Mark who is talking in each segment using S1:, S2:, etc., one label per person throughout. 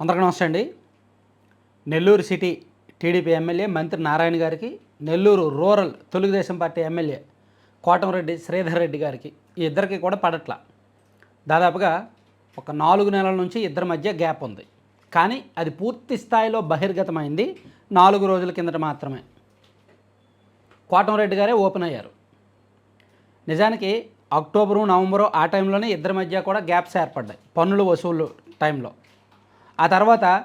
S1: అందరికీ నమస్తే అండి. నెల్లూరు సిటీ టీడీపీ ఎమ్మెల్యే మంత్రి నారాయణ గారికి Nellore rural Telugu Desam party MLA Kotamreddy Sridhar Reddy గారికి ఈ ఇద్దరికి కూడా పడట్ల. దాదాపుగా ఒక నాలుగు నెలల నుంచి ఇద్దరి మధ్య గ్యాప్ ఉంది. కానీ అది పూర్తి స్థాయిలో బహిర్గతమైంది నాలుగు రోజుల కిందట మాత్రమే. కోటమరెడ్డి గారే ఓపెన్ అయ్యారు. నిజానికి అక్టోబరు నవంబరు ఆ టైంలోనే ఇద్దరి మధ్య కూడా గ్యాప్స్ ఏర్పడ్డాయి. పన్నులు వసూలు టైంలో. ఆ తర్వాత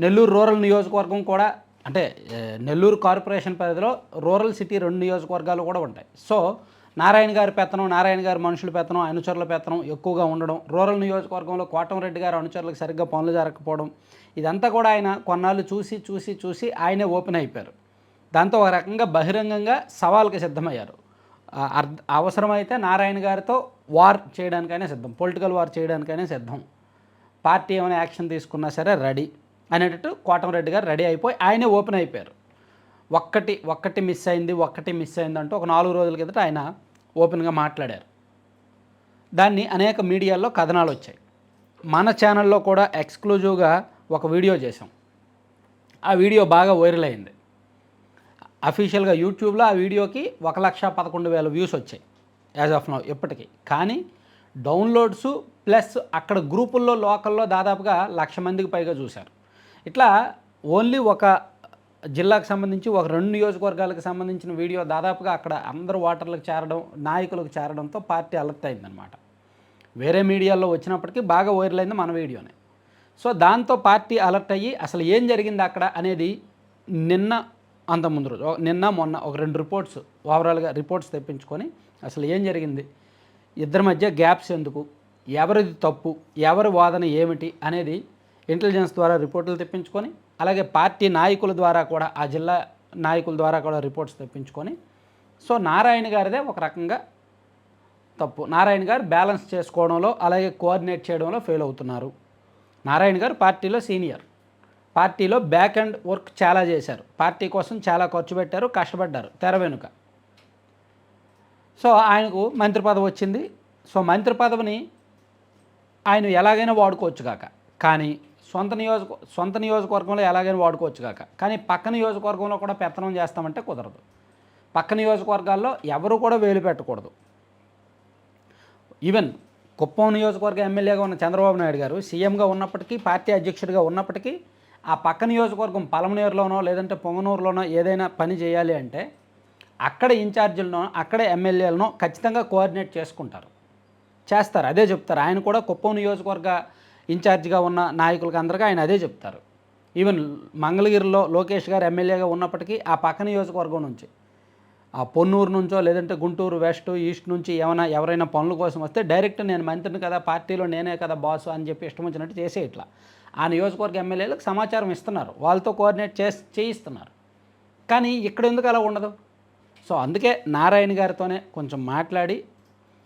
S1: నెల్లూరు రూరల్ నియోజకవర్గం కూడా అంటే నెల్లూరు కార్పొరేషన్ పరిధిలో రూరల్ సిటీ రెండు నియోజకవర్గాలు కూడా ఉంటాయి. సో నారాయణ గారి పెత్తనం నారాయణ గారి మనుషుల పెత్తనం అనుచరుల పెత్తనం ఎక్కువగా ఉండడం రూరల్ నియోజకవర్గంలో కోటంరెడ్డి గారు అనుచరులకు సరిగ్గా పనులు జరగకపోవడం ఇదంతా కూడా ఆయన కొన్నాళ్ళు చూసి చూసి చూసి ఆయనే ఓపెన్ అయిపోయారు. దాంతో ఒక రకంగా బహిరంగంగా సవాల్కి సిద్ధమయ్యారు. ఆ, అవసరమైతే నారాయణ గారితో వార్ చేయడానికైనా సిద్ధం పొలిటికల్ వార్ చేయడానికైనా సిద్ధం. పార్టీ ఏమైనా యాక్షన్ తీసుకున్నా సరే రెడీ అనేటట్టు కోటంరెడ్డి గారు రెడీ అయిపోయి ఆయనే ఓపెన్ అయిపోయారు. ఒక్కటి ఒక్కటి మిస్ అయింది ఒక్కటి మిస్ అయింది అంటూ ఒక నాలుగు రోజుల కిందట ఆయన ఓపెన్గా మాట్లాడారు. దాన్ని అనేక మీడియాల్లో కథనాలు వచ్చాయి. మన ఛానల్లో కూడా ఎక్స్క్లూజివ్గా ఒక వీడియో చేసాం ఆ వీడియో బాగా వైరల్ అయింది. అఫీషియల్గా యూట్యూబ్లో ఆ వీడియోకి ఒక లక్ష పదకొండు వేల వ్యూస్ వచ్చాయి యాజ్ ఆఫ్ నౌ ఇప్పటికీ. కానీ డౌన్లోడ్స్ ప్లస్ అక్కడ గ్రూపుల్లో లోకల్లో దాదాపుగా లక్ష మందికి పైగా చూశారు. ఇట్లా ఓన్లీ ఒక జిల్లాకు సంబంధించి ఒక రెండు నియోజకవర్గాలకు సంబంధించిన వీడియో దాదాపుగా అక్కడ అందరు ఓటర్లకు చేరడం నాయకులకు చేరడంతో పార్టీ అలర్ట్ అయిందనమాట వేరే మీడియాలో వచ్చినప్పటికీ బాగా వైరల్ అయింది మన వీడియోనే. సో దాంతో పార్టీ అలర్ట్ అయ్యి అసలు ఏం జరిగింది అక్కడ అనేది నిన్న అంత ముందు రోజు నిన్న మొన్న ఒక రెండు రిపోర్ట్స్ ఓవరాల్గా రిపోర్ట్స్ తెప్పించుకొని అసలు ఏం జరిగింది? ఇద్దరి మధ్య గ్యాప్స్ ఎందుకు? ఎవరిది తప్పు? ఎవరి వాదన ఏమిటి? అనేది ఇంటెలిజెన్స్ ద్వారా రిపోర్టులు తెప్పించుకొని అలాగే పార్టీ నాయకుల ద్వారా కూడా ఆ జిల్లా నాయకుల ద్వారా కూడా రిపోర్ట్స్ తెప్పించుకొని సో నారాయణ గారిదే ఒక రకంగా తప్పు. నారాయణ గారు బ్యాలెన్స్ చేసుకోవడంలో అలాగే కోఆర్డినేట్ చేయడంలో ఫెయిల్ అవుతున్నారు. నారాయణ గారు పార్టీలో సీనియర్ పార్టీలో బ్యాక్ అండ్ వర్క్ చాలా చేశారు. పార్టీ కోసం చాలా ఖర్చు పెట్టారు కష్టపడ్డారు తెర వెనుక. సో ఆయనకు మంత్రి పదవి వచ్చింది. సో మంత్రి పదవిని ఆయన ఎలాగైనా వాడుకోవచ్చు కాక. కానీ సొంత నియోజక సొంత నియోజకవర్గంలో ఎలాగైనా వాడుకోవచ్చు కాక. కానీ పక్క నియోజకవర్గంలో కూడా పెత్తనం చేస్తామంటే కుదరదు. పక్క నియోజకవర్గాల్లో ఎవరు కూడా వేలు పెట్టకూడదు. ఈవెన్ కుప్పం నియోజకవర్గ ఎమ్మెల్యేగా ఉన్న చంద్రబాబు నాయుడు గారు సీఎంగా ఉన్నప్పటికీ పార్టీ అధ్యక్షుడిగా ఉన్నప్పటికీ ఆ పక్క నియోజకవర్గం పలమనేరులోనో లేదంటే పొంగనూరులోనో ఏదైనా పని చేయాలి అంటే అక్కడ ఇన్ఛార్జీలను అక్కడ ఎమ్మెల్యేలను ఖచ్చితంగా కోఆర్డినేట్ చేసుకుంటారు. చేస్తారు. అదే చెప్తారు. ఆయన కూడా కుప్పం నియోజకవర్గ ఇన్ఛార్జిగా ఉన్న నాయకులకు అందరికీ ఆయన అదే చెప్తారు. ఈవెన్ మంగళగిరిలో లోకేష్ గారు ఎమ్మెల్యేగా ఉన్నప్పటికీ ఆ పక్క నియోజకవర్గం నుంచి ఆ పొన్నూరు నుంచో లేదంటే గుంటూరు వెస్ట్ ఈస్ట్ నుంచి ఏమైనా ఎవరైనా పనుల కోసం వస్తే డైరెక్ట్ నేను మంత్రిని కదా పార్టీలో నేనే కదా బాసు అని చెప్పి ఇష్టం వచ్చినట్టు చేసే ఇట్లా. ఆ నియోజకవర్గ ఎమ్మెల్యేలకు సమాచారం ఇస్తున్నారు. వాళ్ళతో కోఆర్డినేట్ చేసి చేయిస్తున్నారు. కానీ ఇక్కడ ఎందుకు అలా ఉండదు? సో అందుకే నారాయణ గారితోనే కొంచెం మాట్లాడి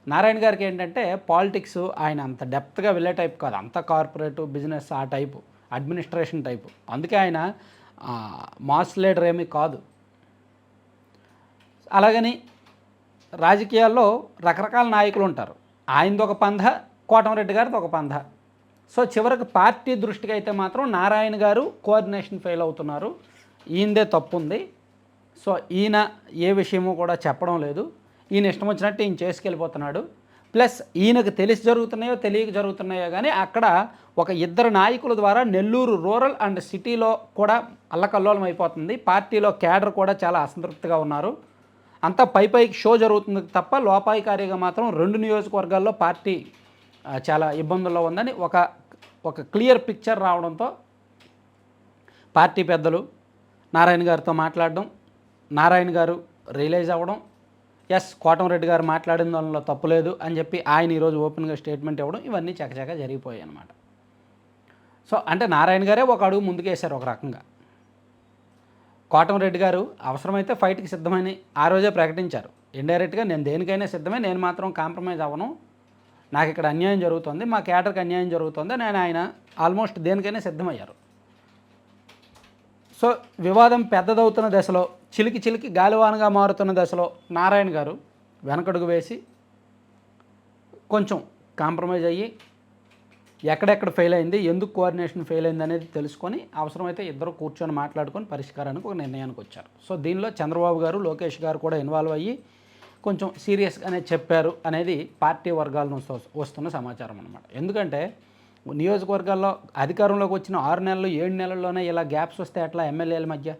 S1: నారాయణ గారికి ఏంటంటే పాలిటిక్స్ ఆయన అంత డెప్త్గా వెళ్ళే టైప్ కాదు అంత కార్పొరేట్ బిజినెస్ ఆ టైపు అడ్మినిస్ట్రేషన్ టైపు. అందుకే ఆయన మాస్ లీడర్ ఏమీ కాదు. అలాగని రాజకీయాల్లో రకరకాల నాయకులు ఉంటారు. ఆయనది ఒక పంధ కోటమరెడ్డి గారిది ఒక పంధ. సో చివరికి పార్టీ దృష్టికి అయితే మాత్రం నారాయణ గారు కోఆర్డినేషన్ ఫెయిల్ అవుతున్నారు. ఈయనదే తప్పు ఉంది సో ఈయన ఏ విషయము కూడా చెప్పడం లేదు. ఈయన ఇష్టం వచ్చినట్టు ఈయన చేసుకెళ్ళిపోతున్నాడు. ప్లస్ ఈయనకు తెలిసి జరుగుతున్నాయో తెలియక జరుగుతున్నాయో కానీ అక్కడ ఒక ఇద్దరు నాయకుల ద్వారా నెల్లూరు రూరల్ అండ్ సిటీలో కూడా అల్లకల్లోలం అయిపోతుంది. పార్టీలో క్యాడర్ కూడా చాలా అసంతృప్తిగా ఉన్నారు. అంతా పై పైకి షో జరుగుతుంది తప్ప లోపాయికారిగా మాత్రం రెండు నియోజకవర్గాల్లో పార్టీ చాలా ఇబ్బందుల్లో ఉందని ఒక ఒక క్లియర్ పిక్చర్ రావడంతో పార్టీ పెద్దలు నారాయణ గారితో మాట్లాడడం నారాయణ గారు రియలైజ్ అవ్వడం ఎస్ కోటంరెడ్డి గారు మాట్లాడిన దానిలో తప్పు లేదు అని చెప్పి ఆయన ఈరోజు ఓపెన్గా స్టేట్మెంట్ ఇవ్వడం ఇవన్నీ చకచక జరిగిపోయాయి అన్నమాట. సో అంటే నారాయణ గారే ఒక అడుగు ముందుకేశారు ఒక రకంగా. కోటంరెడ్డి గారు అవసరమైతే ఫైట్కి సిద్ధమని ఆ రోజే ప్రకటించారు. ఇండైరెక్ట్గా నేను దేనికైనా సిద్ధమే నేను మాత్రం కాంప్రమైజ్ అవ్వను. నాకు ఇక్కడ అన్యాయం జరుగుతుంది మా క్యాటర్కి అన్యాయం జరుగుతుంది నేను ఆయన ఆల్మోస్ట్ దేనికైనా సిద్ధమయ్యారు. సో వివాదం పెద్దదవుతున్న దశలో చిలికి చిలికి గాలివానగా మారుతున్న దశలో నారాయణ గారు వెనకడుగు వేసి కొంచెం కాంప్రమైజ్ అయ్యి ఎక్కడెక్కడ ఫెయిల్ అయింది ఎందుకు కోఆర్డినేషన్ ఫెయిల్ అయింది అనేది తెలుసుకొని అవసరమైతే ఇద్దరు కూర్చొని మాట్లాడుకొని పరిష్కారానికి ఒక నిర్ణయానికి వచ్చారు. సో దీనిలో చంద్రబాబు గారు లోకేష్ గారు కూడా ఇన్వాల్వ్ అయ్యి కొంచెం సీరియస్గానే చెప్పారు అనేది పార్టీ వర్గాల నుంచి వస్తున్న సమాచారం అనమాట ఎందుకంటే నియోజకవర్గాల్లో అధికారంలోకి వచ్చిన ఆరు నెలలు ఏడు నెలల్లోనే ఇలా గ్యాప్స్ వస్తే ఎట్లా ఎమ్మెల్యేల మధ్య?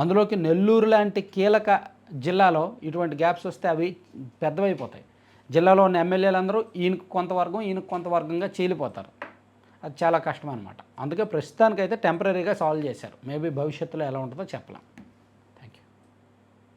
S1: అందులోకి నెల్లూరు లాంటి కీలక జిల్లాలో ఇటువంటి గ్యాప్స్ వస్తే అవి పెద్దవైపోతాయి. జిల్లాలో ఉన్న ఎమ్మెల్యేలందరూ ఈయనకు కొంత వర్గం ఈయనకు కొంత వర్గంగా చీలిపోతారు. అది చాలా కష్టం అనమాట అందుకే ప్రస్తుతానికైతే టెంపరీగా సాల్వ్ చేశారు. మేబీ భవిష్యత్తులో ఎలా ఉంటుందో చెప్పలేం.